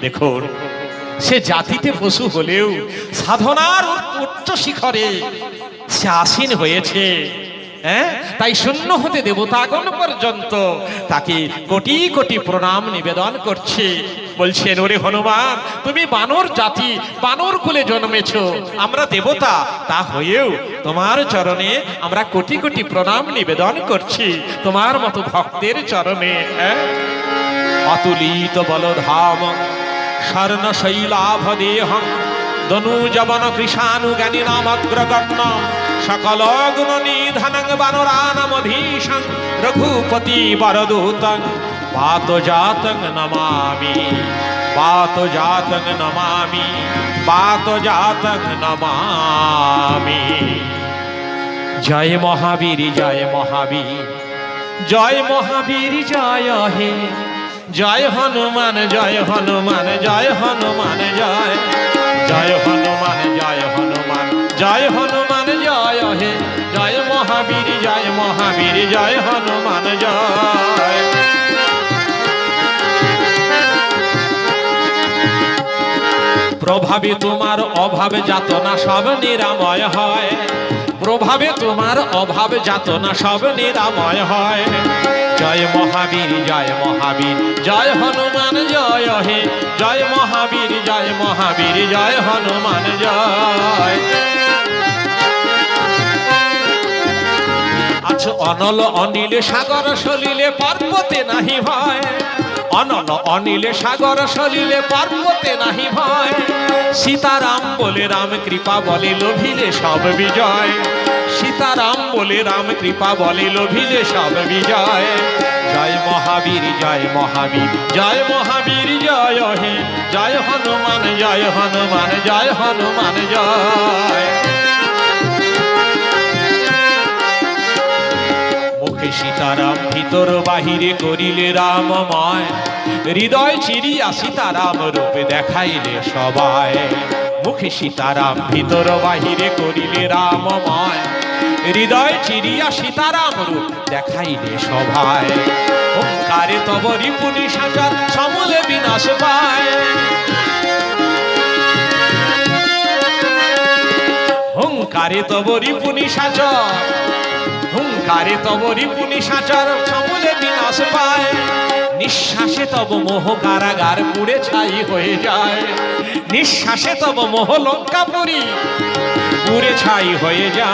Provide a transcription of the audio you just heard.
দেখুন, সে জাতিতে পশু হলেও সাধনার উচ্চ শিখরে সে আসীন হয়েছে। হ্যাঁ? তাই শূন্য হতে দেবতাগণ পর্যন্ত তাকে কোটি কোটি প্রণাম নিবেদন করছে। বলছেন ওরে হনুমান, তুমি বানর জাতি, বানর কুলে জন্মেছ। আমরা দেবতা, তা হয়েও তোমার চরণে আমরা কোটি কোটি প্রণাম নিবেদন করছি। তোমার মতো ভক্তের চরণে হ্যাঁ? অতুলিত বলধাম স্বর্ণ শৈলাভ দেহম দনুজবন গুণ নিধনং বানরানমধীশং রঘুপতি বরদূতং পাত জাতং নমামি পাত জাতং নমামি পাত জাতং নমামি। জয় মহাবীর জয় মহাবীর জয় মহাবীর, জয় হে জয় হনুমান জয় হনুমান জয় হনুমান, জয়। জয় হনুমান জয় হনুমান জয় হনুমান, জয় হে। জয় মহাবীর জয় মহাবীর, জয় হনুমান, জয়। প্রভাবে তোমার অভাবে যাতনা সব নিরাময় হয়। প্রভাবে তোমার অভাব যাতনা সব নিরাময় হয়। জয় মহাবীর জয় মহাবীর। জয় হনুমান, জয় হে, জয় মহাবীর জয় মহাবীর, জয় হনুমান, জয়। অনল অনিলে সাগর সলিলে পার্বতে নাহি ভয়। অনল অনিলে সাগর সলিলে পার্বতে নাহি ভয়। সীতারাম বলে রাম কৃপা বলে লোভিলে সব বিজয়। সীতারাম বলে রাম কৃপা বলে লোভিলে সব বিজয়। জয় মহাবীর জয় মহাবীর জয় মহাবীর, জয় হে, জয় হনুমান জয় হনুমান জয় হনুমান, জয়। মুখে সীতারাম, ভিতর বাহিরে করিলে রামময়। হৃদয় চিরিয়া সীতারাম রূপে দেখাইলে সবাই মুখে সীতারাম, ভিতর বাহিরে করিলে রামময়। হৃদয় চিরিয়া সীতারাম রূপ দেখাইলে সবাই ওঙ্কারে তব রিপুনি সাচার সমলে বিনাশ পায়। হুঙ্কারে তব রিপুনি সাচর হুঙ্কারে তব রিপুনি সাচার সমলে বিনাশ পায়। নিঃশ্বাসে তব মোহ কারাগার পুড়ে ছাই হয়ে যায়। নিঃশ্বাসে তব মোহ লঙ্কাপুরি পুড়ে ছাই হয়ে যায়।